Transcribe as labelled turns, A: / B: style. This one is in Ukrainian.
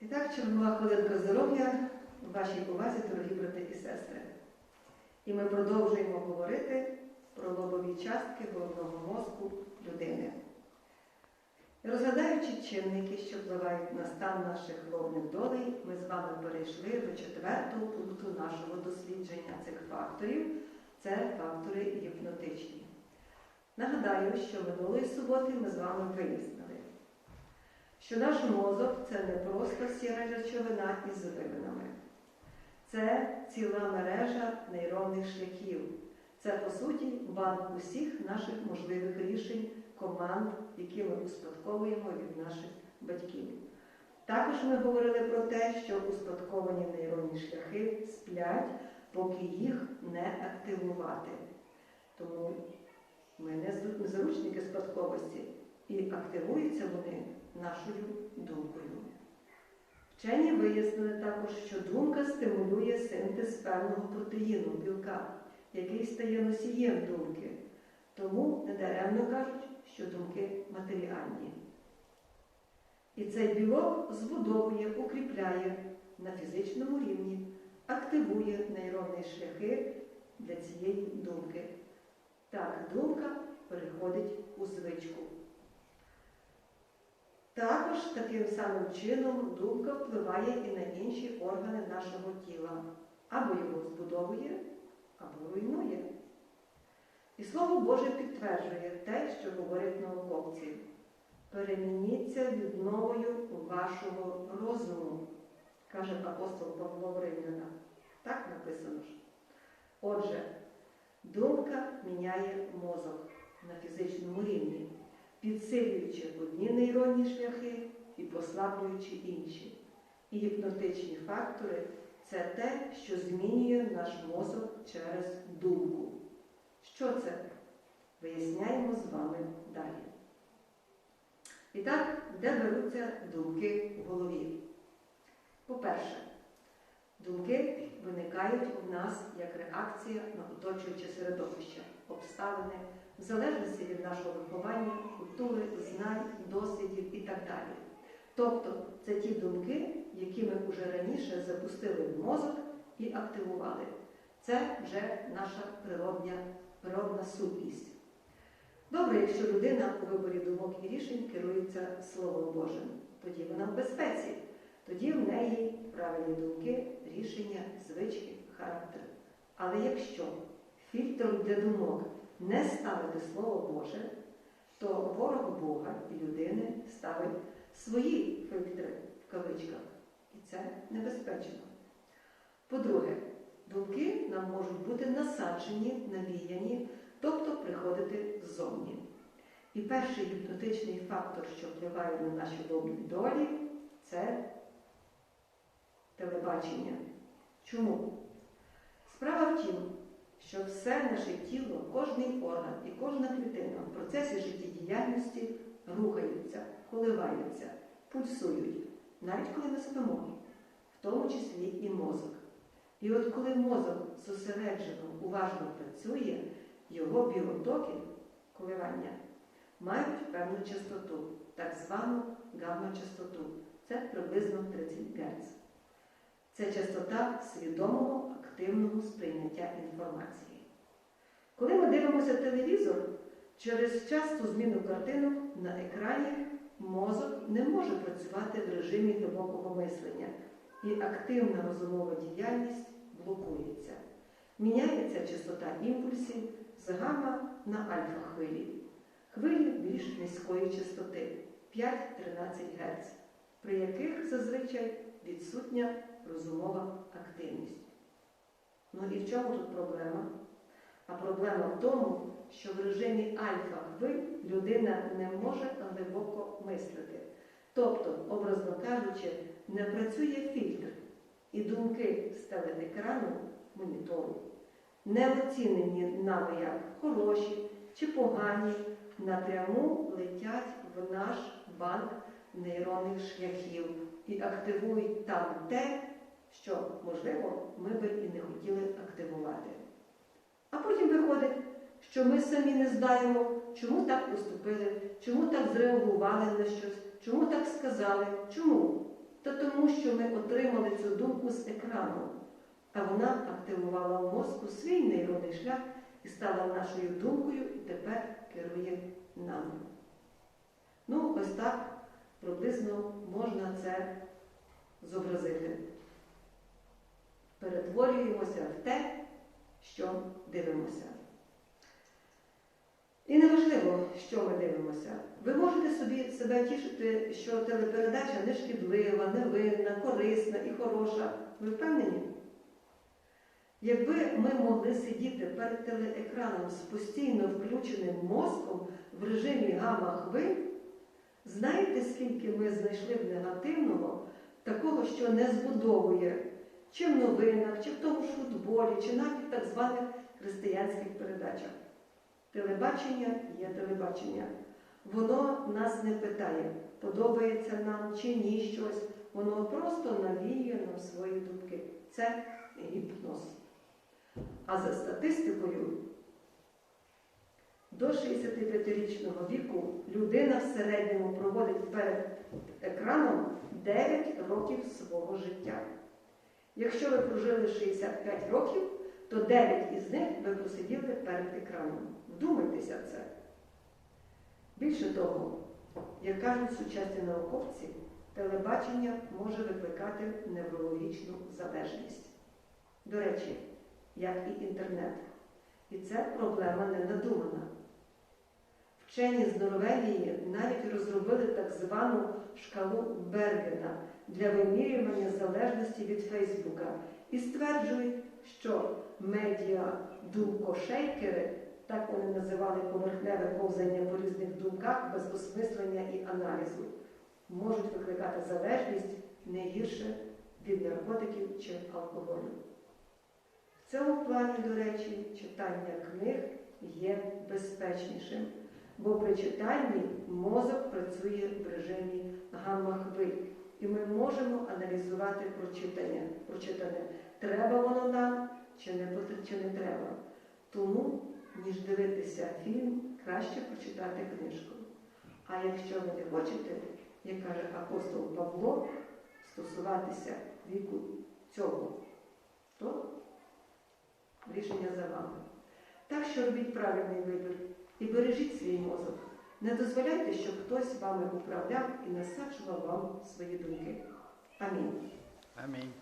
A: І так, чергова хвилинка здоров'я в вашій увазі, дорогі брати і сестри. І ми продовжуємо говорити про лобові частки головного мозку людини. Розглядаючи чинники, що впливають на стан наших лобних долей, ми з вами перейшли до четвертого пункту нашого дослідження цих факторів це фактори гіпнотичні. Нагадаю, що минулої суботи ми з вами вияснили, що наш мозок це не просто сіра речовина із вивинами. Це ціла мережа нейронних шляхів. Це, по суті, банк усіх наших можливих рішень, команд, які ми успадковуємо від наших батьків. Також ми говорили про те, що успадковані нейронні шляхи сплять, поки їх не активувати. Тому ми не заручники спадковості і активуються вони нашою думкою. Вчені вияснили також, що думка стимулює синтез певного протеїну білка, який стає носієм думки. Тому недаремно кажуть, що думки матеріальні. І цей білок збудовує, укріпляє на фізичному рівні, активує нейронні шляхи для цієї думки. Так, думка переходить у звичку. Також таким самим чином думка впливає і на інші органи нашого тіла, або його збудовує, або руйнує. І Слово Боже підтверджує те, що говорять науковці. Перемініться відновою вашого розуму, каже апостол Павло Римляна. Так написано ж. Отже, думка міняє мозок на фізичному рівні підсилюючи одні нейронні шляхи і послаблюючи інші. І гіпнотичні фактори це те, що змінює наш мозок через думку. Що це? Виясняємо з вами далі. І так, де беруться думки в голові? По-перше, думки виникають у нас як реакція на оточуюче середовище, обставини в залежності від нашого виховання, культури, знань, досвідів і так далі. Тобто це ті думки, які ми вже раніше запустили в мозок і активували. Це вже наша природня, природна сутність. Добре, якщо людина у виборі думок і рішень керується Словом Божим, тоді вона в безпеці, тоді в неї правильні думки, рішення, звички, характер. Але якщо фільтром для думок не ставити Слово Боже, то ворог Бога і людини ставить свої фільтри в кавичках. І це небезпечно. По-друге, думки нам можуть бути насаджені, навіяні, тобто приходити ззовні. І перший гіпнотичний фактор, що впливає на наші добрі долі, це телебачення. Чому? Справа в тім, що все наше тіло, кожний орган і кожна клітина в процесі життєдіяльності рухаються, коливаються, пульсують, навіть коли ми спимо, в тому числі і мозок. І от коли мозок зосереджено, уважно працює, його біотоки, коливання, мають певну частоту, так звану гамма-частоту. Це приблизно 30 Гц. Це частота свідомого активного сприйняття інформації. Коли ми дивимося телевізор, через часту зміну картинок на екрані мозок не може працювати в режимі глибокого мислення, і активна розумова діяльність блокується. Міняється частота імпульсів з гамма на альфа-хвилі. Хвилі більш низької частоти 5-13 Гц, при яких зазвичай відсутня розумова активність. Ну і в чому тут проблема? А проблема в тому, що в режимі альфа-хвиль людина не може глибоко мислити. Тобто, образно кажучи, не працює фільтр, і думки з телеекрану монітору не оцінені нами як хороші чи погані, напряму летять в наш банк нейронних шляхів і активують там те, що, можливо, ми би і не хотіли активувати. А потім виходить, що ми самі не знаємо, чому так поступили, чому так зреагували на щось, чому так сказали, чому? то тому, що ми отримали цю думку з екрану, а вона активувала в мозку свій нейронний шлях і стала нашою думкою і тепер керує нами. Ну, ось так приблизно можна це зобразити. Перетворюємося в те, що дивимося. І неважливо, що ми дивимося. Ви можете собі себе тішити, що телепередача не шкідлива, невинна, корисна і хороша. Ви впевнені? Якби ми могли сидіти перед телеекраном з постійно включеним мозком в режимі гамма-хвиль, знаєте, скільки ми знайшли б негативного, такого, що не збудовує чи в новинах, чи в тому ж футболі, чи навіть в так званих християнських передачах. Телебачення є телебачення. Воно нас не питає, подобається нам чи ні щось. Воно просто навіює нам свої думки. Це гіпноз. А за статистикою, до 65-річного віку людина в середньому проводить перед екраном 9 років свого життя. Якщо ви прожили 65 років, то 9 із них ви просиділи перед екраном. Вдумайтеся в це. Більше того, як кажуть сучасні науковці, телебачення може викликати неврологічну залежність. До речі, як і інтернет. І це проблема не надумана. Вчені з Норвегії навіть розробили так звану шкалу Бергена для вимірювання залежності від Фейсбука і стверджують, що медіа думкошейкери, так вони називали поверхневе ковзання по різних думках без осмислення і аналізу, можуть викликати залежність не гірше від наркотиків чи алкоголю. В цьому плані, до речі, читання книг є безпечнішим, бо при читанні мозок працює в режимі гамма-хвиль, і ми можемо аналізувати прочитання, прочитане, треба воно нам чи не, чи не треба. Тому, ніж дивитися фільм, краще прочитати книжку. А якщо ви не хочете, як каже апостол Павло, стосуватися віку цього, то рішення за вами. Так що робіть правильний вибір і бережіть свій мозок. Не дозволяйте, щоб хтось вами управляв і насаджував вам свої думки. Амінь.
B: Амінь.